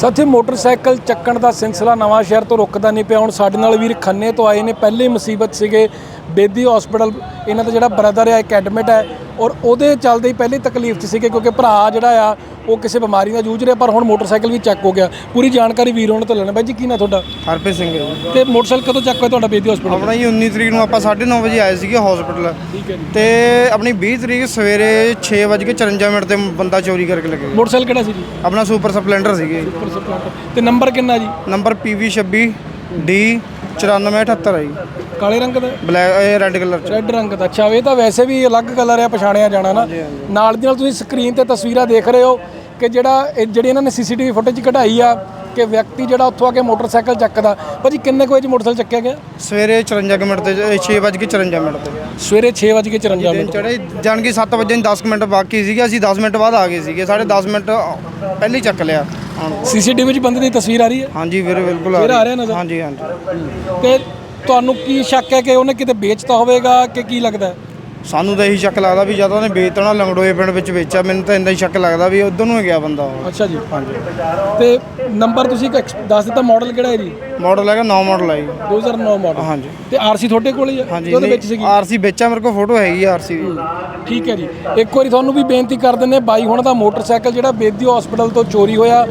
ਸਾਥੀ, ਮੋਟਰਸਾਈਕਲ ਚੱਕਣ ਦਾ ਸਿਲਸਿਲਾ ਨਵਾਂ ਸ਼ਹਿਰ ਤੋਂ ਰੁਕਦਾ ਨਹੀਂ ਪਿਆ। ਹੁਣ ਸਾਡੇ ਨਾਲ ਵੀਰ ਖੰਨੇ ਤੋਂ ਆਏ ਨੇ। ਪਹਿਲੀ ਮੁਸੀਬਤ ਸੀਗੇ। ਬੇਦੀ ਹਸਪੀਟਲ ਇਹਨਾਂ ਦਾ ਜਿਹੜਾ ਬ੍ਰਦਰ ਹੈ ਇੱਕ ਐਡਮਿਟ ਹੈ ਔਰ ਉਹਦੇ ਚੱਲਦੇ ਹੀ ਪਹਿਲੀ ਤਕਲੀਫ 'ਚ ਸੀਗੇ ਕਿਉਂਕਿ ਭਰਾ ਜਿਹੜਾ ਆ ਉਹ ਕਿਸੇ ਬਿਮਾਰੀ ਨਾਲ ਜੂਝ ਰਿਹਾ ਪਰ ਹੁਣ ਮੋਟਰਸਾਈਕਲ ਵੀ ਚੱਕ ਹੋ ਗਿਆ। ਪੂਰੀ ਜਾਣਕਾਰੀ ਵੀਰ ਉਹਨਾਂ ਤੋਂ ਲੈਣਾ। ਬਾਈ ਜੀ ਕੀ ਨਾ ਤੁਹਾਡਾ? ਹਰਪ੍ਰੀਤ ਸਿੰਘ ਹੈ ਜੀ। ਤੇ ਮੋਟਰਸਾਈਕਲ ਕਦੋਂ ਚੱਕ ਹੋਇਆ ਤੁਹਾਡਾ ਬੇਦੀ ਹਸਪੀਟਲ ਆਪਣਾ ਜੀ 19 ਤਰੀਕ ਨੂੰ ਆਪਾਂ 9:30 ਵਜੇ ਆਏ ਸੀਗੇ ਹਸਪੀਟਲ ਠੀਕ ਹੈ ਜੀ। ਤੇ ਆਪਣੀ 20 ਤਰੀਕ ਸਵੇਰੇ 6:54 ਮਿੰਟ ਤੇ ਬੰਦਾ ਚੋਰੀ ਕਰਕੇ ਲੱਗੇ ਮੋਟਰਸਾਈਕਲ ਕਿਹੜਾ ਸੀ ਜੀ? ਆਪਣਾ ਸੁਪਰ ਸਪਲੈਂਡਰ ਸੀਗੇ ਸੁਪਰ ਸਪਲੈਂਡਰ ਤੇ ਨੰਬਰ ਕਿੰਨਾ ਜੀ? ਨੰਬਰ PV26 D 9478 ਹੈ ਜੀ। ਕਾਲੇ ਰੰਗ ਦਾ? ਬਲੈਕ ਇਹ ਰੈੱਡ ਕਲਰ ਚ। ਰੈੱਡ ਰੰਗ ਦਾ। ਅੱਛਾ ਇਹ ਤਾਂ ਵੈਸੇ ਵੀ ਅਲੱਗ ਕਲਰ ਆ ਪਛਾਣਿਆ ਜਾਣਾ ਨਾ। ਨਾਲ ਦੀ ਨਾਲ ਤੁਸੀਂ ਸਕਰੀਨ ਤੇ ਤਸਵੀਰਾਂ ਦੇਖ ਰਹੇ ਹੋ। ਕਿ ਜਿਹੜਾ ਇਹ ਜਿਹੜੀ ਇਹਨਾਂ ਨੇ ਸੀਸੀਟੀਵੀ ਫੁਟੇਜ ਕਢਾਈ ਆ ਕਿ ਵਿਅਕਤੀ ਜਿਹੜਾ ਉੱਥੋਂ ਆ ਕੇ ਮੋਟਰਸਾਈਕਲ ਚੱਕਦਾ ਭਾਜੀ ਕਿੰਨੇ ਕੁ ਵਜੇ ਮੋਟਰਸਾਈਕਲ ਚੱਕਿਆ ਗਿਆ ਸਵੇਰੇ 54 ਕੁ ਮਿੰਟ ਤੇ 6:54 ਮਿੰਟ ਤੇ ਸਵੇਰੇ 6:54 ਦਿਨ ਮਿੰਟ ਚੜੇ ਜਾਣ ਕੇ 7 ਵਜੇ 10 ਮਿੰਟ ਬਾਕੀ ਸੀਗੇ ਅਸੀਂ 10 ਮਿੰਟ ਬਾਅਦ ਆ ਗਏ ਸੀਗੇ ਸਾਡੇ 10 ਮਿੰਟ ਪਹਿਲੇ ਹੀ ਚੱਕ ਲਿਆ। ਸੀਸੀਟੀਵੀ 'ਚ ਬੰਦੇ ਦੀ ਤਸਵੀਰ ਆ ਰਹੀ ਹੈ ਹਾਂਜੀ ਵੀਰੇ ਬਿਲਕੁਲ ਆ ਰਹੀ। ਨਜ਼ਰ? ਹਾਂਜੀ ਹਾਂਜੀ ਤੇ ਤੁਹਾਨੂੰ ਕੀ ਸ਼ੱਕ ਹੈ ਕਿ ਉਹਨੇ ਕਿਤੇ ਵੇਚਤਾ ਹੋਵੇਗਾ ਕਿ ਕੀ ਲੱਗਦਾ? ਸਾਨੂੰ ਤਾਂ ਇਹੀ ਸ਼ੱਕ ਲੱਗਦਾ ਵੀ ਜਦੋਂ ਉਹਨੇ ਵੇਚਣਾ ਲੰਗੜੋਏ ਪਿੰਡ ਵਿੱਚ ਵੇਚਿਆ ਮੈਨੂੰ ਤਾਂ ਇੰਨਾ ਹੀ ਸ਼ੱਕ ਲੱਗਦਾ ਵੀ ਉਧਰ ਨੂੰ ਹੀ ਗਿਆ ਬੰਦਾ ਉਹ। ਅੱਛਾ ਜੀ ਤੇ ਨੰਬਰ ਤੁਸੀਂ ਇੱਕ ਦੱਸ ਦਿੱਤਾ ਮਾਡਲ ਕਿਹੜਾ ਹੈ ਜੀ? ਮਾਡਲ ਹੈਗਾ 9 ਮਾਡਲ ਹੈ ਜੀ। 2009 ਮਾਡਲ ਹਾਂਜੀ। ਤੇ ਆਰਸੀ ਤੁਹਾਡੇ ਕੋਲ ਹੀ ਹੈ? ਹਾਂਜੀ ਉਹਦੇ ਵਿੱਚ ਸੀਗੀ? ਆਰਸੀ ਵੇਚਿਆ ਮੇਰੇ ਕੋਲ ਫੋਟੋ ਹੈਗੀ ਆਰਸੀ ਦੀ। ਠੀਕ ਹੈ ਜੀ। ਇੱਕ ਵਾਰੀ ਤੁਹਾਨੂੰ ਵੀ ਬੇਨਤੀ ਕਰ ਦਿੰਦੇ ਬਾਈ ਹੁਣ ਦਾ ਮੋਟਰਸਾਈਕਲ ਜਿਹੜਾ ਬੇਦੀ ਹਸਪੀਟਲ ਤੋਂ ਚੋਰੀ ਹੋਇਆ।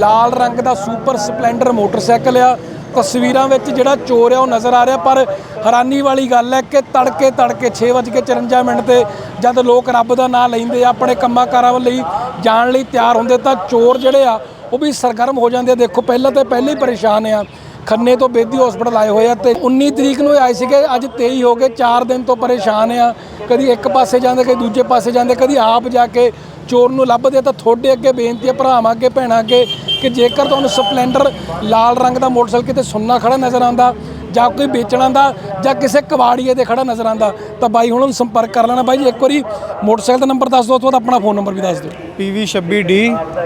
ਲਾਲ ਰੰਗ ਦਾ ਸੁਪਰ ਸਪਲੈਂਡਰ ਮੋਟਰਸਾਈਕਲ ਆ। ਤਸਵੀਰਾਂ ਵਿੱਚ ਜਿਹੜਾ ਚੋਰ ਆ, ਉਹ ਨਜ਼ਰ ਆ ਰਿਹਾ, ਪਰ ਹੈਰਾਨੀ ਵਾਲੀ ਗੱਲ ਹੈ ਕਿ ਤੜਕੇ ਤੜਕੇ 6:54 ਮਿੰਟ ਤੇ ਜਦ ਲੋਕ ਰੱਬ ਦਾ ਨਾਮ ਲੈਂਦੇ ਆ, ਆਪਣੇ ਕੰਮਾਂ ਕਾਰਾਂ ਲਈ ਜਾਣ ਲਈ ਤਿਆਰ ਹੁੰਦੇ, ਤਾਂ ਚੋਰ ਜਿਹੜੇ ਆ, ਉਹ ਵੀ ਸਰਗਰਮ ਹੋ ਜਾਂਦੇ ਆ। ਦੇਖੋ, ਪਹਿਲਾਂ ਤਾਂ ਪਹਿਲੇ ਹੀ ਪਰੇਸ਼ਾਨ ਆ। ਖੰਨੇ ਤੋਂ ਬੇਦੀ ਹਸਪੀਟਲ ਆਏ ਹੋਏ ਆ ਤੇ 19 ਤਰੀਕ ਨੂੰ ਇਹ ਆਏ ਸੀਗੇ, ਅੱਜ 23 ਹੋ ਗਏ 4 ਦਿਨ ਤੋਂ ਪਰੇਸ਼ਾਨ ਆ। ਕਦੀ ਇੱਕ ਪਾਸੇ ਜਾਂਦੇ, ਕਦੀ ਦੂਜੇ ਪਾਸੇ ਜਾਂਦੇ, ਕਦੀ ਆਪ ਜਾ ਕੇ ਚੋਰ ਨੂੰ ਲੱਭਦੇ ਆ, ਤਾਂ ਤੁਹਾਡੇ ਅੱਗੇ ਬੇਨਤੀ ਹੈ ਭਰਾਵਾਂ ਅੱਗੇ, ਭੈਣਾਂ ਅੱਗੇ ਕਿ ਜੇਕਰ ਤੁਹਾਨੂੰ ਸਪਲੈਂਡਰ ਲਾਲ ਰੰਗ ਦਾ ਮੋਟਰਸਾਈਕਲ ਕਿਤੇ ਸੁੰਨਾ ਖੜਾ ਨਜ਼ਰ ਆਉਂਦਾ ਜਾਂ ਕੋਈ ਵੇਚਣ ਆਉਂਦਾ ਜਾਂ ਕਿਸੇ ਕਬਾੜੀਏ ਦੇ ਖੜਾ ਨਜ਼ਰ ਆਉਂਦਾ ਤਾਂ ਬਾਈ ਹੁਣ ਉਹਨੂੰ ਸੰਪਰਕ ਕਰ ਲੈਣਾ। ਬਾਈ ਜੀ ਇੱਕ ਵਾਰੀ ਮੋਟਰਸਾਈਕਲ ਦਾ ਨੰਬਰ ਦੱਸ ਦਿਓ ਤੋਂ ਬਾਅਦ ਆਪਣਾ ਫੋਨ ਨੰਬਰ ਵੀ ਦੱਸ ਦਿਓ। PV26D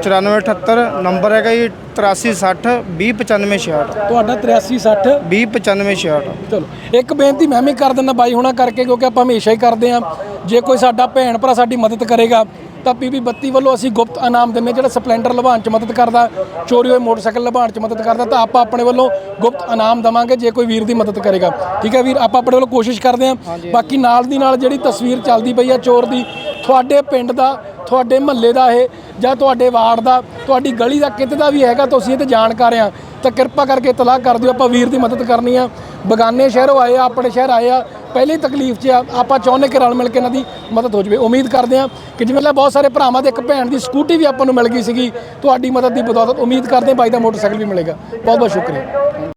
9478 ਨੰਬਰ ਹੈਗਾ ਜੀ 8360 209566 ਤੁਹਾਡਾ 8360 209566 ਚਲੋ ਇੱਕ ਬੇਨਤੀ ਮੈਂ ਵੀ ਕਰ ਦਿੰਦਾ ਬਾਈ ਹੁਣਾ ਕਰਕੇ ਕਿਉਂਕਿ ਆਪਾਂ ਹਮੇਸ਼ਾ ਹੀ ਕਰਦੇ ਆ ਜੇ ਕੋਈ ਸਾਡਾ ਭੈਣ ਭਰਾ ਸਾਡੀ ਮਦਦ ਕਰੇਗਾ ਤਾਂ ਪੀਬੀ 32 ਵੱਲੋਂ ਅਸੀਂ ਗੁਪਤ ਇਨਾਮ ਦਿੰਦੇ ਜਿਹੜਾ ਸਪਲੈਂਡਰ ਲਭਾਉਣ ਚ ਮਦਦ ਕਰਦਾ ਚੋਰੀ ਹੋਏ ਮੋਟਰਸਾਈਕਲ ਲਭਾਉਣ ਚ ਮਦਦ ਕਰਦਾ ਤਾਂ ਆਪਾਂ ਆਪਣੇ ਵੱਲੋਂ ਗੁਪਤ ਇਨਾਮ ਦਵਾਂਗੇ ਜੇ ਕੋਈ ਵੀਰ ਦੀ ਮਦਦ ਕਰੇਗਾ। ਠੀਕ ਹੈ ਵੀਰ ਆਪਾਂ ਆਪਣੇ ਵੱਲੋਂ ਕੋਸ਼ਿਸ਼ ਕਰਦੇ ਆ ਬਾਕੀ ਨਾਲ ਦੀ ਨਾਲ ਜਿਹੜੀ ਤਸਵੀਰ ਚੱਲਦੀ ਪਈ ਆ ਚੋਰ ਦੀ ਤੁਹਾਡੇ ਪਿੰਡ ਦਾ ਤੁਹਾਡੇ ਮਹੱਲੇ ਦਾ ਇਹ ਜਾਂ ਤੁਹਾਡੇ ਵਾਰਡ ਦਾ, ਤੁਹਾਡੀ ਗਲੀ ਦਾ, ਕਿਤੇ ਦਾ ਵੀ ਹੈਗਾ ਤੁਸੀਂ ਇਹ ਤੇ ਜਾਣਕਾਰ ਆ ਤਾਂ ਕਿਰਪਾ ਕਰਕੇ ਇਤਲਾਹ ਕਰ ਦਿਓ, ਆਪਾਂ ਵੀਰ ਦੀ ਮਦਦ ਕਰਨੀ ਆ। ਬਗਾਨੇ ਸ਼ਹਿਰੋਂ ਆਏ ਆ, ਆਪਣੇ ਸ਼ਹਿਰ ਆਏ ਆ, ਪਹਿਲੀ ਤਕਲੀਫ 'ਚ ਆ, ਆਪਾਂ ਚਾਹੁੰਦੇ ਕਿ ਰਲ ਮਿਲ ਕੇ ਇਹਨਾਂ ਦੀ ਮਦਦ ਹੋ ਜਾਵੇ। ਉਮੀਦ ਕਰਦੇ ਆ ਕਿ ਜਿਵੇਂ ਲੈ ਬਹੁਤ ਸਾਰੇ ਭਰਾਵਾਂ ਦੇ ਇੱਕ ਭੈਣ ਦੀ ਸਕੂਟੀ ਵੀ ਆਪਾਂ ਨੂੰ ਮਿਲ ਗਈ ਸੀਗੀ, ਤੁਹਾਡੀ ਮਦਦ ਦੀ ਬਦੌਲਤ ਉਮੀਦ ਕਰਦੇ ਹਾਂ ਬਾਈ ਦਾ ਮੋਟਰਸਾਈਕਲ ਵੀ ਮਿਲੇਗਾ। ਬਹੁਤ ਬਹੁਤ ਸ਼ੁਕਰੀਆ।